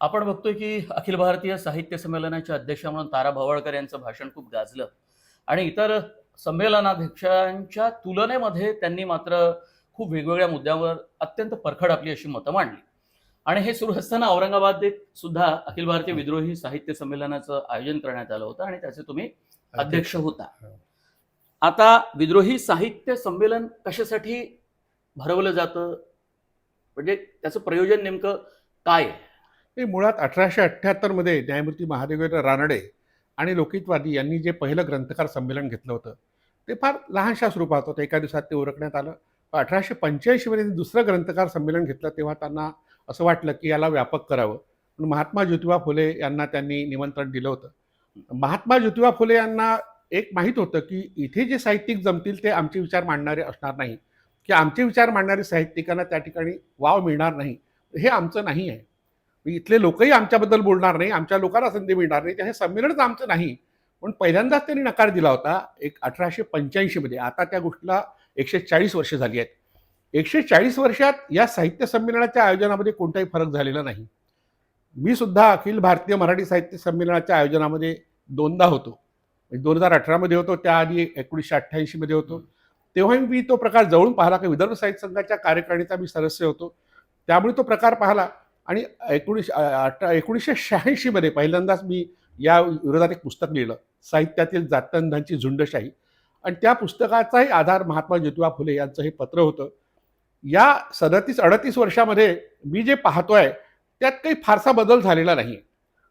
आपण बघतोय की अखिल भारतीय साहित्य संमेलनाचे अध्यक्ष म्हणून तारा भवाळकर यांचं भाषण खूप गाजलं. आणि इतर संमेलनाध्यक्षांच्या तुलनेमध्ये त्यांनी मात्र खूप वेगवेगळ्या मुद्द्यांवर अत्यंत परखड आपली अशी मतं मांडली. आणि हे सुरू असताना औरंगाबाद सुद्धा अखिल भारतीय विद्रोही साहित्य संमेलनाचं आयोजन करण्यात आलं होतं आणि त्याचे तुम्ही अध्यक्ष. होता. आता विद्रोही साहित्य संमेलन कशासाठी भरवलं जातं? म्हणजे त्याचं प्रयोजन नेमकं काय आहे? हे मुळात अठराशे अठ्ठ्याहत्तरमध्ये न्यायमूर्ती महादेवेंद्र रानडे आणि लोकितवादी यांनी जे पहिलं ग्रंथकार संमेलन घेतलं होतं ते फार लहानशा स्वरूपात होतं. एका दिवसात ते उरकण्यात आलं. अठराशे पंच्याऐंशीमध्ये दुसरं ग्रंथकार संमेलन घेतलं तेव्हा त्यांना असं वाटलं की याला व्यापक करावं. पण महात्मा ज्योतिबा फुले यांना त्यांनी निमंत्रण दिलं होतं. महात्मा ज्योतिबा फुले यांना एक माहीत होतं की इथे जे साहित्यिक जमतील ते आमचे विचार मांडणारे असणार नाही. की आमचे विचार मांडणारे साहित्यिकांना त्या ठिकाणी वाव मिळणार नाही. हे आमचं नाही आहे. इथले लोकही आमच्याबद्दल बोलणार नाही आमच्या लोकांना संधी मिळणार नाही हे संमेलनच आमचं नाही. पण पहिल्यांदाच त्यांनी नकार दिला होता एक अठराशे पंच्याऐंशीमध्ये आता त्या गोष्टीला एकशे चाळीस वर्ष झाली आहेत. एकशे चाळीस वर्षात या साहित्य संमेलनाच्या आयोजनामध्ये कोणताही फरक झालेला नाही. मी सुद्धा अखिल भारतीय मराठी साहित्य संमेलनाच्या आयोजनामध्ये दोनदा होतो. म्हणजे दोन हजार अठरामध्ये होतो त्याआधी एकोणीसशे अठ्ठ्याऐंशीमध्ये होतो. तेव्हा मी तो प्रकार जवळून पाहिला की विदर्भ साहित्य संघाच्या कार्यकारिणीचा मी सदस्य होतो. त्यामुळे तो प्रकार पाहिला. आणि एकोणीसशे अठरा एकोणीसशे शहाऐंशीमध्ये पहिल्यांदाच मी या विरोधात एक पुस्तक लिहिलं साहित्यातील जातंधांची झुंडशाही. आणि त्या पुस्तकाचाही आधार महात्मा ज्योतिबा फुले यांचं हे पत्र होतं. या सदतीस अडतीस वर्षामध्ये मी जे पाहतोय त्यात काही फारसा बदल झालेला नाही.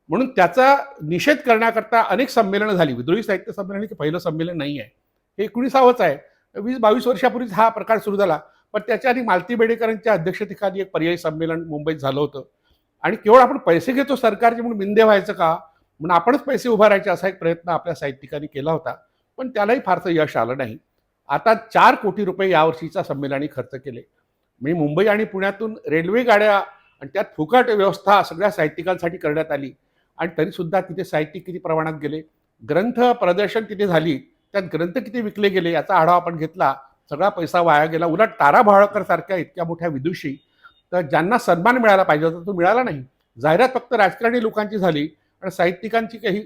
म्हणून त्याचा निषेध करण्याकरता अनेक संमेलनं झाली. विद्रोही साहित्य संमेलन हे पहिलं संमेलन नाही आहे हे एकोणीसावंच आहे. वीस बावीस वर्षापूर्वीच हा प्रकार सुरू झाला. पण त्याच्या आधी मालती बेडेकरांच्या अध्यक्षतेखाली एक पर्यायी संमेलन मुंबईत झालं होतं. आणि केवळ आपण पैसे घेतो सरकारचे म्हणून मिंदे व्हायचं का? म्हणून आपणच पैसे उभारायचे असा एक प्रयत्न आपल्या साहित्यिकांनी केला होता. पण त्यालाही फारसं यश आलं नाही. आता चार कोटी रुपये यावर्षीचा संमेलनी खर्च केले. मी मुंबई आणि पुण्यातून रेल्वे गाड्या आणि त्यात फुकट व्यवस्था सगळ्या साहित्यिकांसाठी करण्यात आली. आणि तरीसुद्धा तिथे साहित्यिक किती प्रमाणात गेले? ग्रंथ प्रदर्शन तिथे झाली. त्यात ग्रंथ किती विकले गेले याचा आढावा आपण घेतला. सगळा पैसा वाया गेला. उलट तारा भाळकर सारख्या इतक्या मोठ्या विदुषी तर ज्यांना सन्मान मिळाला पाहिजे होता तो मिळाला नाही. जाहिरात फक्त राजकारणी लोकांची झाली आणि साहित्यिकांची काही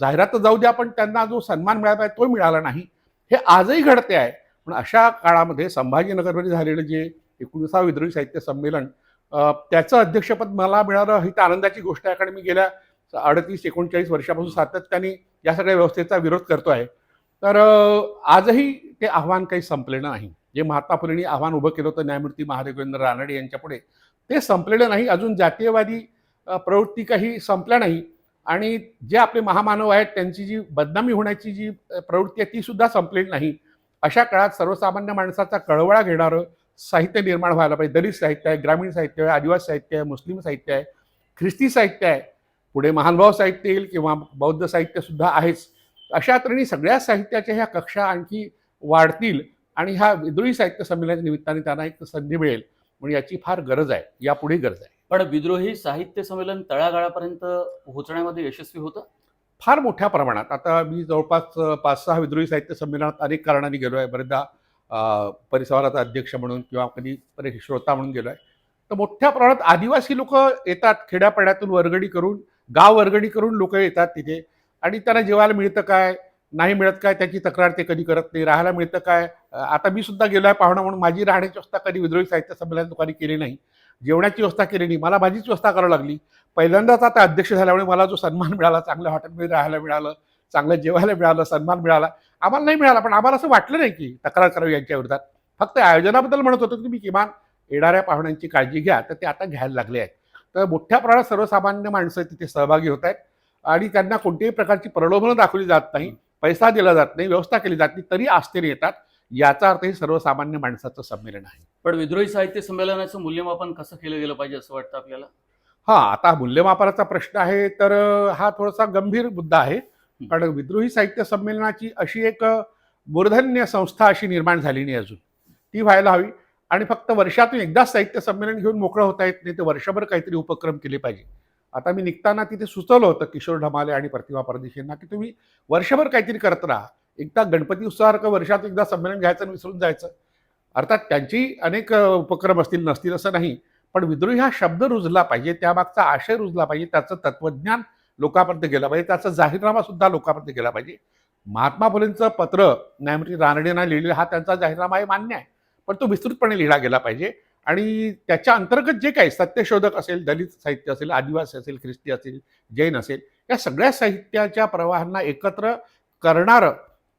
जाहिरात तर जाऊ द्या पण त्यांना जो सन्मान मिळाला पाहिजे तो मिळाला नाही. हे आजही घडते आहे. पण अशा काळामध्ये संभाजीनगरमध्ये झालेलं जे एकोणीसावं विद्रोही साहित्य संमेलन त्याचं अध्यक्षपद मला मिळालं ही तर आनंदाची गोष्ट आहे. कारण मी गेल्या अडतीस एकोणचाळीस वर्षापासून सातत्याने या सगळ्या व्यवस्थेचा विरोध करतो आहे तर आजही ते आव्हान काही संपलेलं नाही. जे महात्मा फुलेंनी आव्हान उभं केलं होतं न्यायमूर्ती महादेवेंद्र रानडे यांच्यापुढे ते संपलेलं नाही. अजून जातीयवादी प्रवृत्ती काही संपल्या नाही. आणि जे आपले महामानव आहेत त्यांची जी बदनामी होण्याची जी प्रवृत्ती आहे ती सुद्धा संपलेली नाही. अशा काळात सर्वसामान्य माणसाचा कळवळा घेणारं साहित्य निर्माण व्हायला पाहिजे. दलित साहित्य आहे ग्रामीण साहित्य आहे आदिवासी साहित्य आहे मुस्लिम साहित्य आहे ख्रिस्ती साहित्य आहे. पुढे महानुभाव साहित्य येईल किंवा बौद्ध साहित्य सुद्धा आहेच. अशा तऱ्हेने सगळ्या साहित्याच्या ह्या कक्षा आणखी वाढतील आणि ह्या विद्रोही साहित्य संमेलनाच्या निमित्ताने त्यांना एक संधी मिळेल. म्हणून याची फार गरज आहे. यापुढे गरज आहे. पण विद्रोही साहित्य संमेलन तळागाळापर्यंत पोहोचण्यामध्ये यशस्वी होतं? फार मोठ्या प्रमाणात. आता मी जवळपास पाच सहा विद्रोही साहित्य संमेलनात अनेक कारणाने गेलो आहे बरेचदा परिसराचा अध्यक्ष म्हणून किंवा कधी श्रोता म्हणून गेलो आहे तर मोठ्या प्रमाणात आदिवासी लोक येतात खेड्यापाड्यातून वर्गणी करून गाव वर्गणी करून लोक येतात तिथे. आणि त्यांना जेवायला मिळतं काय? नाही मिळत काय? त्याची तक्रार ते कधी करत नाही. राहायला मिळतं काय? आता मी सुद्धा गेलो आहे पाहुणा म्हणून. माझी राहण्याची व्यवस्था कधी विद्रोही साहित्य संमेलन दुकानी केली नाही. जेवणाची व्यवस्था केली नाही. मला माझीच व्यवस्था करावी लागली. पहिल्यांदाच आता अध्यक्ष झाल्यामुळे मला जो सन्मान मिळाला चांगल्या हॉटेलमध्ये राहायला मिळालं चांगलं जेवायला मिळालं सन्मान मिळाला आम्हाला नाही मिळाला. पण आम्हाला असं वाटलं नाही की तक्रार करावी यांच्या विरोधात. फक्त आयोजनाबद्दल म्हणत होतो की मी किमान येणाऱ्या पाहुण्यांची काळजी घ्या. तर ते आता घ्यायला लागले आहेत. तर मोठ्या प्रमाणात सर्वसामान्य माणसं तिथे सहभागी होत आहेत. आणि त्यांना कोणत्याही प्रकारची प्रलोभनं दाखवली जात नाही पैसा दिला जात नाही व्यवस्था केली जात नाही तरी आस्थेने येतात. याचा अर्थ हे सर्वसामान्य माणसाचं संमेलन आहे. पण विद्रोही साहित्य संमेलनाचं मूल्यमापन कसं केलं गेलं पाहिजे असं वाटतं आपल्याला? हा आता मूल्यमापनाचा प्रश्न आहे तर हा थोडासा गंभीर मुद्दा आहे. कारण विद्रोही साहित्य संमेलनाची अशी एक मूर्धन्य संस्था अशी निर्माण झाली नाही अजून. ती व्हायला हवी. आणि फक्त वर्षातून एकदाच साहित्य संमेलन घेऊन मोकळं होता येत नाही ते वर्षभर काहीतरी उपक्रम केले पाहिजे. आता मी निघताना तिथे सुचवलं होतं किशोर ढमाले आणि प्रतिभा परदेशींना की तुम्ही वर्षभर काहीतरी करत राहा. एकदा गणपती उत्सवासारखं वर्षात एकदा संमेलन घ्यायचं आणि विसरून जायचं. अर्थात त्यांची अनेक उपक्रम असतील नसतील असं नाही. पण विद्रोही हा शब्द रुजला पाहिजे त्यामागचा आशय रुजला पाहिजे त्याचं तत्वज्ञान लोकांपर्यंत गेलं पाहिजे त्याचा जाहीरनामा सुद्धा लोकांपर्यंत गेला पाहिजे. महात्मा फुलेंचं पत्र न्यायमूर्ती रानडेंना लिहिलेलं हा त्यांचा जाहीरनामा हे मान्य आहे. पण तो विस्तृतपणे लिहिला गेला पाहिजे. आणि त्याच्या अंतर्गत जे काही सत्यशोधक असेल दलित साहित्य असेल आदिवासी असेल ख्रिस्ती असेल जैन असेल या सगळ्या साहित्याच्या प्रवाहांना एकत्र करणारं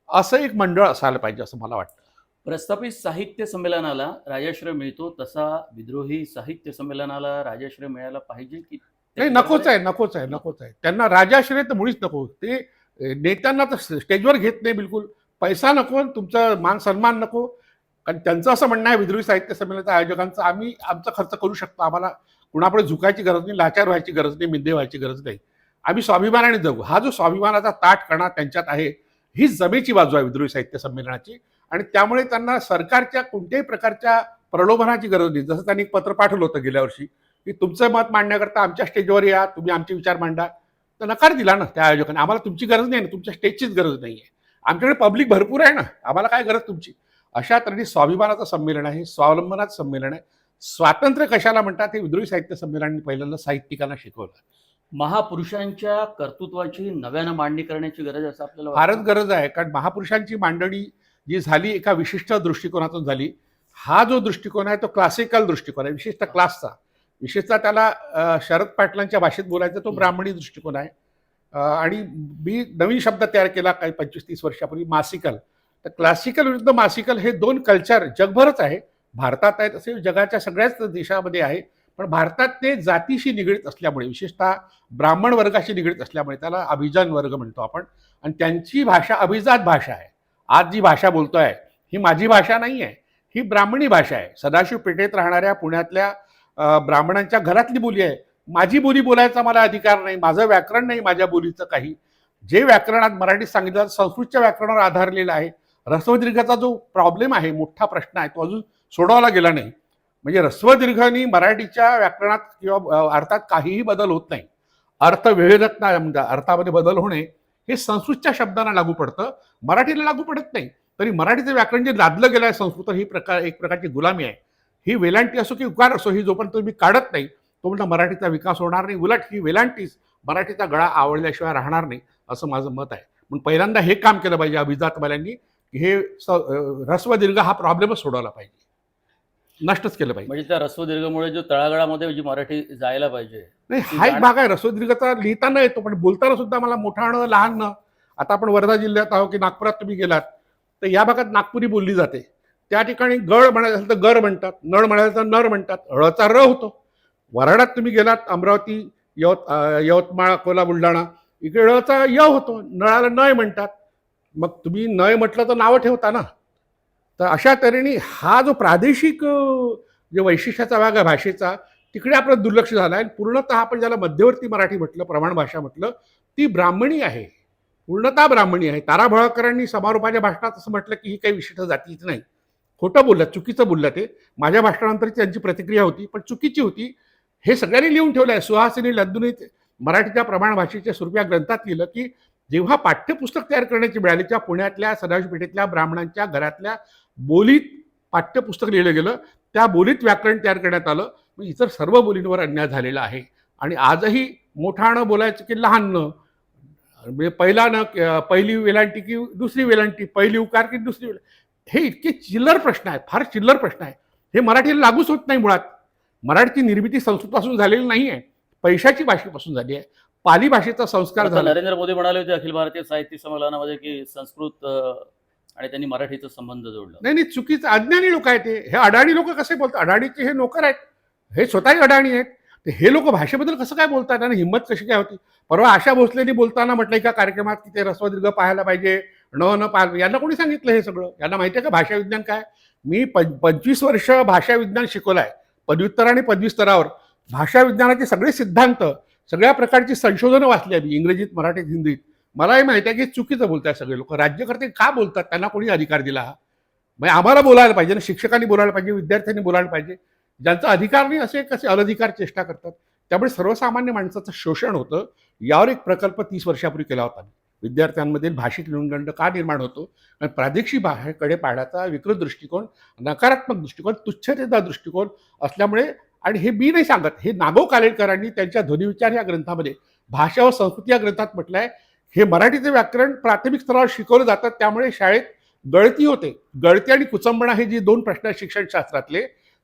असं एक मंडळ असायला पाहिजे असं मला वाटतं. प्रस्थापित साहित्य संमेलनाला राजाश्रय मिळतो तसा विद्रोही साहित्य संमेलनाला राजाश्रय मिळायला पाहिजे की नाही नकोच आहे नकोच आहे नकोच आहे. त्यांना राजाश्रय तर मुळीच नको. ते नेत्यांना तर स्टेजवर घेत नाही बिलकुल. पैसा नको तुमचा मान सन्मान नको. कारण त्यांचं असं म्हणणं आहे विद्रोही साहित्य संमेलनाच्या आयोजकांचं आम्ही आमचा खर्च करू शकतो. आम्हाला कुणापुढे झुकायची गरज नाही लाचार व्हायची गरज नाही मिंदे व्हायची गरज नाही. आम्ही स्वाभिमानाने जगू. हा जो स्वाभिमानाचा ताट कणा त्यांच्यात आहे ही जमेची बाजू आहे विद्रोही साहित्य संमेलनाची. आणि त्यामुळे त्यांना सरकारच्या कोणत्याही प्रकारच्या प्रलोभनाची गरज नाही. जसं त्यांनी एक पत्र पाठवलं होतं गेल्या वर्षी की तुमचं मत मांडण्याकरता आमच्या स्टेजवर या तुम्ही आमचे विचार मांडा. तर नकार दिला ना त्या आयोजकांनी. आम्हाला तुमची गरज नाही ना तुमच्या स्टेजचीच गरज नाही आहे आमच्याकडे पब्लिक भरपूर आहे ना. आम्हाला काय गरज तुमची? अशा तऱ्हेने स्वाभिमानाचं संमेलन आहे स्वावलंबनाचं संमेलन आहे. स्वातंत्र्य कशाला म्हणतात? हे विद्रोही साहित्य संमेलनाने पहिल्यांदा साहित्यिकांना शिकवलं. महापुरुषांच्या कर्तृत्वाची नव्यानं मांडणी करण्याची गरज असं आपल्याला फारच? गरज आहे कारण महापुरुषांची मांडणी जी झाली एका विशिष्ट दृष्टिकोनातून झाली हा जो दृष्टिकोन आहे तो क्लासिकल दृष्टिकोन आहे विशेषतः क्लासचा विशेषतः त्याला शरद पाटलांच्या भाषेत बोलायचा तो ब्राह्मणी दृष्टिकोन आहे. आणि मी नवीन शब्द तयार केला काही पंचवीस तीस वर्षापूर्वी मासिकल. तर क्लासिकल विरुद्ध मासिकल हे दोन कल्चर जगभरच आहे. भारतात आहेत असे जगाच्या सगळ्याच देशामध्ये आहे. पण भारतात ते जातीशी निगडीत असल्यामुळे विशेषतः ब्राह्मण वर्गाशी निगडीत असल्यामुळे त्याला अभिजान वर्ग म्हणतो आपण. आणि त्यांची भाषा अभिजात भाषा आहे. आज जी भाषा बोलतो आहे ही माझी भाषा नाही आहे ही ब्राह्मणी भाषा आहे. सदाशिव पेठेत राहणाऱ्या पुण्यातल्या ब्राह्मणांच्या घरातली बोली आहे. माझी बोली बोलायचा मला अधिकार नाही माझं व्याकरण नाही माझ्या बोलीचं काही. जे व्याकरणात मराठीत सांगितलं संस्कृतच्या व्याकरणावर आधारलेलं आहे. ह्रस्वदीर्घाचा जो प्रॉब्लेम आहे मोठा प्रश्न आहे तो अजून सोडवला गेला नाही. म्हणजे ह्रस्वदीर्घानी मराठीच्या व्याकरणात किंवा अर्थात काहीही बदल होत नाही. अर्थ विभेदत नाही म्हणजे अर्थामध्ये बदल होणे हे संस्कृतच्या शब्दांना लागू पडतं. मराठीला लागू पडत नाही. तरी मराठीचं व्याकरण जे लादलं गेलं आहे संस्कृत ही प्रकार एक प्रकारची गुलामी आहे. ही वेलांटी असो की उकार असो ही जोपर्यंत तुम्ही काढत नाही तोपर्यंत मराठीचा विकास होणार नाही. उलट ही वेलांटीच मराठीचा गळा आवडल्याशिवाय राहणार नाही असं माझं मत आहे. पण पहिल्यांदा हे काम केलं पाहिजे अभिजातवाल्यांनी. की हे ऱ्हस्व दीर्घ हा प्रॉब्लेमच सोडवला पाहिजे. नष्टच केलं पाहिजे. म्हणजे त्या रस्वदीर्घमुळे जो तळागाळामध्ये जी मराठी जायला पाहिजे नाही हा एक भाग आहे रसोदीर्घता लिहिताना येतो पण बोलताना सुद्धा मला मोठा न लहान न आता आपण वर्धा जिल्ह्यात आहो की नागपुरात तुम्ही गेलात तर या भागात नागपुरी बोलली जाते. त्या ठिकाणी गळ म्हणायचं असेल तर गर म्हणतात नळ म्हणायचं तर नर म्हणतात ळचा र होतो. वराडात तुम्ही गेलात अमरावती यवत यवतमाळ अकोला बुलढाणा इकडे ळचा य होतो नळाला नय म्हणतात. मग तुम्ही नय म्हटलं तर नावं ठेवता ना. तर अशा तऱ्हेने हा जो प्रादेशिक जे वैशिष्ट्याचा भाग आहे भाषेचा तिकडे आपलं दुर्लक्ष झालं आहे. पूर्णतः आपण ज्याला मध्यवर्ती मराठी म्हटलं प्रमाण भाषा म्हटलं ती ब्राह्मणी आहे. पूर्णतः ब्राह्मणी आहे. तारा भोळकरांनी समारोपाच्या भाषणात असं म्हटलं की ही काही विशिष्ट जातीच नाही. खोटं बोललं चुकीचं बोललं ते. माझ्या भाषणानंतर त्यांची प्रतिक्रिया होती पण चुकीची होती. हे सगळ्यांनी लिहून ठेवलं आहे सुहासिनी लद्दुनी मराठीच्या प्रमाण भाषेच्या स्वरूप या ग्रंथात लिहिलं की जेव्हा पाठ्यपुस्तक तयार करण्याची मिळाली त्या पुण्यातल्या सदाशिवपेठेतल्या ब्राह्मणांच्या घरातल्या बोलीत पाठ्यपुस्तक लिहिलं गेलं. त्या बोलीत व्याकरण तयार करण्यात आलं. मग इतर सर्व बोलींवर अन्याय झालेला आहे. आणि आजही मोठाणं बोलायचं की लहान म्हणजे पहिला न पहिली वेलांटी की दुसरी वेलांटी पहिली उकार की दुसरी हे इतके चिल्लर प्रश्न आहेत फार चिल्लर प्रश्न आहे हे मराठीला लागूच होत नाही मुळात. मराठीची निर्मिती संस्कृतपासून झालेली नाही आहे पैशाची भाषेपासून झाली आहे. पाली भाषेचा संस्कार झाला. नरेंद्र मोदी म्हणाले होते अखिल भारतीय साहित्य संमेलनामध्ये की संस्कृत आणि त्यांनी मराठीचा संबंध जोडला. नाही नाही चुकीचं अज्ञानी लोक आहेत हे हे अडाणी लोक कसे बोलतात? अडाणीचे हे नोकर आहेत. हे स्वतःही अडाणी आहेत. तर हे लोक भाषेबद्दल कसं काय बोलतात आणि हिंमत कशी काय होती? परवा आशा भोसलेनी बोलताना म्हटलं एका कार्यक्रमात की ते रस्वदीर्घ पाहायला पाहिजे न न पाहायला यांना कोणी सांगितलं हे सगळं? यांना माहिती आहे का भाषा विज्ञान काय? मी पंचवीस वर्ष भाषा विज्ञान शिकवलं आहे पदव्युत्तर आणि पदवी स्तरावर भाषा विज्ञानाचे सगळे सिद्धांत सगळ्या प्रकारची संशोधनं वाचली आम्ही मी इंग्रजीत मराठीत हिंदीत. मलाही माहिती आहे की चुकीचं बोलताय सगळे लोक. राज्यकर्ते का बोलतात? त्यांना कोणी अधिकार दिला हा? म्हणजे आम्हाला बोलायला पाहिजे ना शिक्षकांनी बोलायला पाहिजे विद्यार्थ्यांनी बोलायला पाहिजे. ज्यांचा अधिकार नाही असे कसे अनधिकार चेष्टा करतात? त्यामुळे सर्वसामान्य माणसाचं शोषण होतं. यावर एक प्रकल्प तीस वर्षापूर्वी केला होता. विद्यार्थ्यांमधील भाषिक न्यूनगंड का निर्माण होतो? आणि प्रादेशिक भाषेकडे पाहण्याचा विकृत दृष्टिकोन नकारात्मक दृष्टिकोन तुच्छतेचा दृष्टिकोन असल्यामुळे आणि हे मी नाही सांगत हे नागो कालेडकरांनी त्यांच्या ध्वनिविचार या ग्रंथामध्ये भाषा व संस्कृती या ग्रंथात म्हटलं आहे हे मराठीचे व्याकरण प्राथमिक स्तरावर शिकवलं जातात त्यामुळे शाळेत गळती होते. गळती आणि कुचंबणा हे जे दोन प्रश्न आहेत शिक्षणशास्त्रातले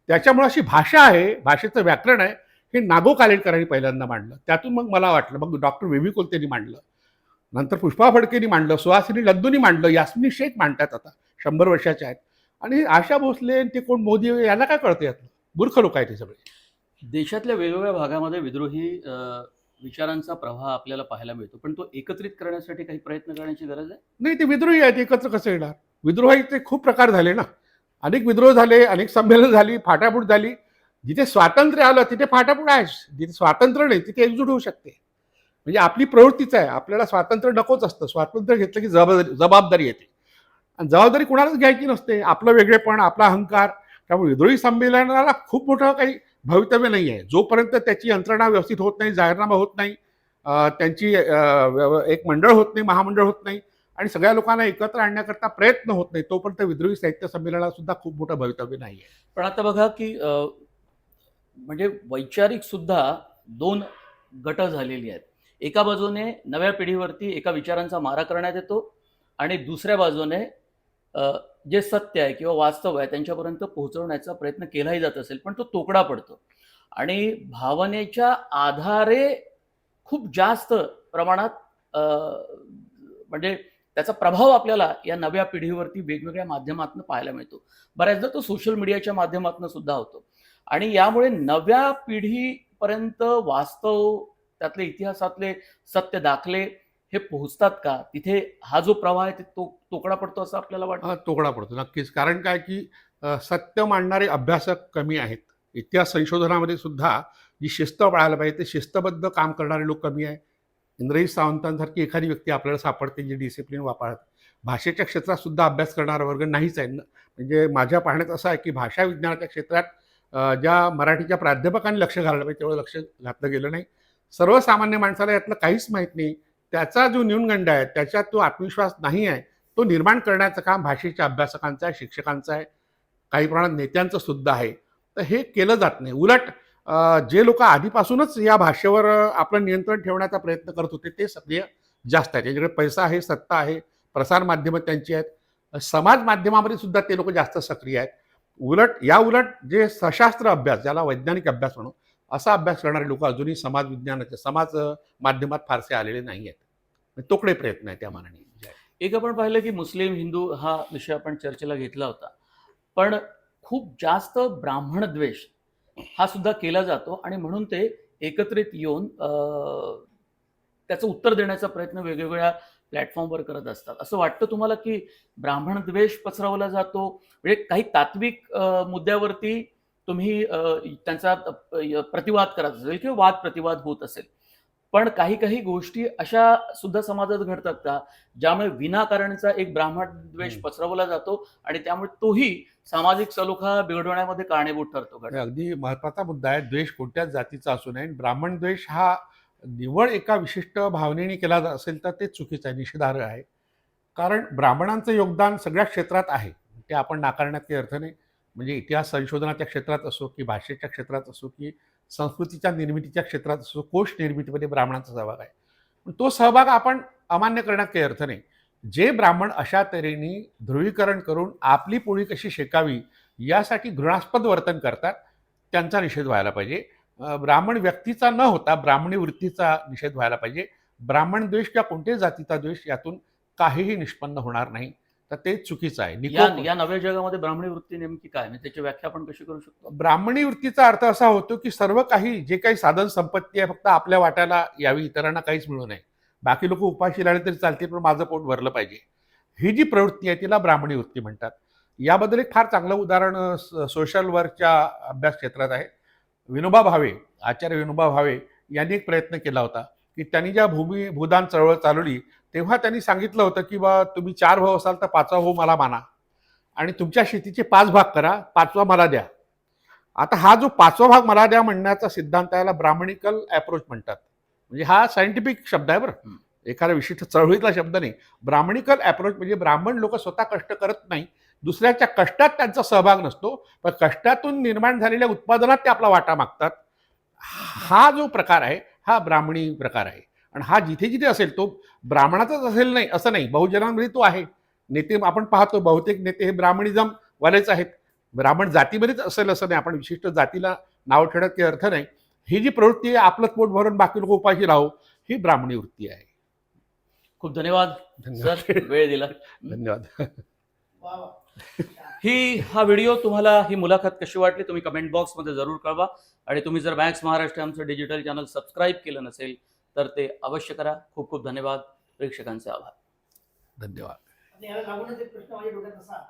त्याच्यामुळे अशी भाषा आहे भाषेचं व्याकरण आहे हे नागो कालेडकरांनी पहिल्यांदा मांडलं. त्यातून मग मला वाटलं मग डॉक्टर वेवी कोलतेनी मांडलं नंतर पुष्पा फडकेनी मांडलं सुहासिनी लद्दूनी मांडलं यास्मिनी शेख मांडतात आता शंभर वर्षाच्या आहेत. आणि आशा भोसले आणि ते कोण मोदी यांना काय कळतं यातलं? मूर्ख लोक आहेत हे सगळे. देशातल्या वेगवेगळ्या भागामध्ये विद्रोही विचारांचा प्रवाह आपल्याला पाहायला मिळतो. पण तो एकत्रित करण्यासाठी काही प्रयत्न करण्याची गरज आहे? नाही ते विद्रोही आहेत एकत्र कसं येणार? विद्रोहाचे खूप प्रकार झाले ना. अनेक विद्रोह झाले अनेक संमेलन झाली फाटाफूट झाली. जिथे स्वातंत्र्य आलं तिथे फाटाफूट आहेच जिथे स्वातंत्र्य नाही तिथे एकजूट होऊ शकते. म्हणजे आपली प्रवृत्तीच आहे. आपल्याला स्वातंत्र्य नकोच असतं. स्वातंत्र्य घेतलं की जबाबदारी जबाबदारी येते. आणि जबाबदारी कुणालाच घ्यायची नसते. आपलं वेगळेपण आपला अहंकार त्यामुळे विद्रोही संमेलनाला खूप मोठं काही भवितव्य नाही आहे. जोपर्यंत त्याची यंत्रणा व्यवस्थित होत नाही जाहीरनामा होत नाही त्यांची व्यव- एक मंडळ होत नाही महामंडळ होत नाही आणि सगळ्या लोकांना एकत्र आणण्याकरता प्रयत्न होत नाही तोपर्यंत विद्रोही साहित्य संमेलनाला सुद्धा खूप मोठं भवितव्य नाही आहे. पण आता बघा की म्हणजे वैचारिक सुद्धा दोन गट झालेली आहेत. एका बाजूने नव्या पिढीवरती एका विचारांचा मारा करण्यात येतो आणि दुसऱ्या बाजूने जे सत्य आहे किंवा वास्तव आहे त्यांच्यापर्यंत पोहोचवण्याचा प्रयत्न केलाही जात असेल पण तो तोकडा पडतो. आणि भावनेच्या आधारे खूप जास्त प्रमाणात म्हणजे त्याचा प्रभाव आपल्याला या नव्या पिढीवरती वेगवेगळ्या माध्यमातून पाहायला मिळतो. बऱ्याचदा तो सोशल मीडियाच्या माध्यमातून सुद्धा होतो. आणि यामुळे नव्या पिढीपर्यंत वास्तव त्यातले इतिहासातले सत्य दाखले हे पोहोचतात का? तिथे हा जो प्रवाह आहे ते तो तोकडा पडतो असं आपल्याला वाटतं? तोकडा पडतो नक्कीच. कारण काय की सत्य मांडणारे अभ्यासक कमी आहेत. इतिहास संशोधनामध्ये सुद्धा जी शिस्त पाळायला पाहिजे ते शिस्तबद्ध काम करणारे लोक कमी आहे. इंद्रजित सावंतांसारखी एखादी व्यक्ती आपल्याला सापडते जी डिसिप्लिन वापरत. भाषेच्या क्षेत्रात सुद्धा अभ्यास करणारा वर्ग नाहीच आहे. म्हणजे माझ्या पाहण्यात असं आहे की भाषा विज्ञानाच्या क्षेत्रात ज्या मराठीच्या प्राध्यापकांनी लक्ष घालायला पाहिजे तेवढं लक्ष घातलं गेलं नाही. सर्वसामान्य माणसाला यातलं काहीच माहीत नाही. त्याचा जो न्यूनगंड आहे त्याच्यात तो आत्मविश्वास नाही आहे तो निर्माण करण्याचं काम भाषेच्या अभ्यासकांचं आहे शिक्षकांचं आहे काही प्रमाणात नेत्यांचं सुद्धा आहे. तर हे केलं जात नाही. उलट जे लोक आधीपासूनच या भाषेवर आपलं नियंत्रण ठेवण्याचा प्रयत्न करत होते ते सक्रिय जास्त आहेत. त्यांच्याकडे पैसा आहे सत्ता आहे प्रसार माध्यमं त्यांची आहेत. समाज माध्यमामध्ये सुद्धा ते लोक जास्त सक्रिय आहेत. उलट या उलट जे सशास्त्र अभ्यास ज्याला वैज्ञानिक अभ्यास म्हणू असा अभ्यास करणारे लोक अजूनही समाज विज्ञानाचे समाज माध्यमात फारसे आलेले नाही आहेत. म्हणजे तोकडे प्रयत्न आहे त्या मानाने. एक आपण पाहिलं की मुस्लिम हिंदू हा विषय आपण चर्चेला घेतला होता. पण खूप जास्त ब्राह्मण द्वेष हा सुद्धा केला जातो आणि म्हणून ते एकत्रित येऊन त्याचं उत्तर देण्याचा प्रयत्न वेगवेगळ्या प्लॅटफॉर्मवर करत असतात. असं वाटतं तुम्हाला की ब्राह्मण द्वेष पसरवला जातो? म्हणजे काही तात्विक मुद्द्यावरती तुम्ही त्यांचा प्रतिवाद करत असेल किंवा वाद प्रतिवाद होत असेल. पण काही काही गोष्टी अशा सुद्धा समाजात घडतात का ज्यामुळे विनाकारणचा एक ब्राह्मण द्वेष. पसरवला जातो आणि त्यामुळे तोही सामाजिक सलोखा बिघडवण्यामध्ये कारणीभूत ठरतो अगदी महत्त्वाचा मुद्दा आहे. द्वेष कोणत्याच जातीचा असू नये. ब्राह्मण द्वेष हा निवड एका विशिष्ट भावनेने केला असेल तर ते चुकीचं आहे निषेधार्ह आहे. कारण ब्राह्मणांचं योगदान सगळ्या क्षेत्रात आहे. ते आपण नाकारण्यात काही अर्थ नाही. म्हणजे इतिहास संशोधनाच्या क्षेत्रात असो की भाषेच्या क्षेत्रात असो की संस्कृतीच्या निर्मितीच्या क्षेत्रात असो कोश निर्मितीमध्ये ब्राह्मणांचा सहभाग आहे. पण तो सहभाग आपण अमान्य करण्यात काही अर्थ नाही. जे ब्राह्मण अशा तऱ्हेने ध्रुवीकरण करून आपली पोळी कशी शेकावी यासाठी घृणास्पद वर्तन करतात त्यांचा निषेध व्हायला पाहिजे. ब्राह्मण व्यक्तीचा न होता ब्राह्मणी वृत्तीचा निषेध व्हायला पाहिजे. ब्राह्मण द्वेष किंवा कोणत्याही जातीचा द्वेष यातून काहीही निष्पन्न होणार नाही. तर ते चुकीचं आहे. या या नव्या जगामध्ये ब्राह्मणी वृत्ती नेमकी काय? म्हणजे त्याची व्याख्या आपण कशी करू शकतो? ब्राह्मणी वृत्तीचा अर्थ असा होतो की सर्व काही जे काही साधन संपत्ती आहे फक्त आपल्या वाट्याला यावी इतरांना काहीच मिळू नये. बाकी लोक उपाशी राहिले तरी चालतील पण माझं पोट भरलं पाहिजे. ही जी प्रवृत्ती आहे तिला ब्राह्मणी वृत्ती म्हणतात. याबद्दल एक फार चांगलं उदाहरण सोशल वर्कच्या अभ्यास क्षेत्रात आहे. विनोबा भावे आचार्य विनोबा भावे यांनी एक प्रयत्न केला होता की त्यांनी ज्या भूमी भूदान चळवळ चालवली तेव्हा त्यांनी सांगितलं होतं की बा तुम्ही चार भाऊ असाल तर पाचवा भाऊ मला माना. आणि तुमच्या शेतीचे पाच भाग करा पाचवा मला द्या. आता हा जो पाचवा भाग मला द्या म्हणण्याचा सिद्धांत याला ब्राह्मणिकल अप्रोच म्हणतात. म्हणजे हा सायंटिफिक शब्द आहे बरं. एखाद्या विशिष्ट चळवळीतला शब्द नाही. ब्राह्मणिकल अप्रोच म्हणजे ब्राह्मण लोक स्वतः कष्ट करत नाही. दुसऱ्याच्या कष्टात त्यांचा सहभाग नसतो. पण कष्टातून निर्माण झालेल्या उत्पादनात ते आपला वाटा मागतात. हा जो प्रकार आहे हा ब्राह्मणी प्रकार आहे. आणि हा जिथे जिथे असेल तो ब्राह्मणाचाच असेल नाही असं नाही. बहुजनांमध्ये तो आहे. नेते आपण पाहतो बहुतेक नेते हे ब्राह्मणिझम वालेच आहेत. ब्राह्मण जातीमध्येच असेल असं नाही. आपण विशिष्ट जातीला नाव ठेवण्यात काही अर्थ नाही. ही जी प्रवृत्ती आहे आपलं पोट भरून बाकी लोक उपाशी राहू ही ब्राह्मणी वृत्ती आहे. खूप धन्यवाद. धन्यवाद. वेळ दिला. धन्यवाद. ही हा व्हिडिओ तुम्हाला ही मुलाखत कशी वाटली तुम्ही कमेंट बॉक्समध्ये जरूर कळवा. आणि तुम्ही जर मॅक्स महाराष्ट्र आमचं डिजिटल चॅनल सबस्क्राईब केलं नसेल तर ते अवश्य करा. खूप खूप धन्यवाद. प्रेक्षकांचे आभार. धन्यवाद.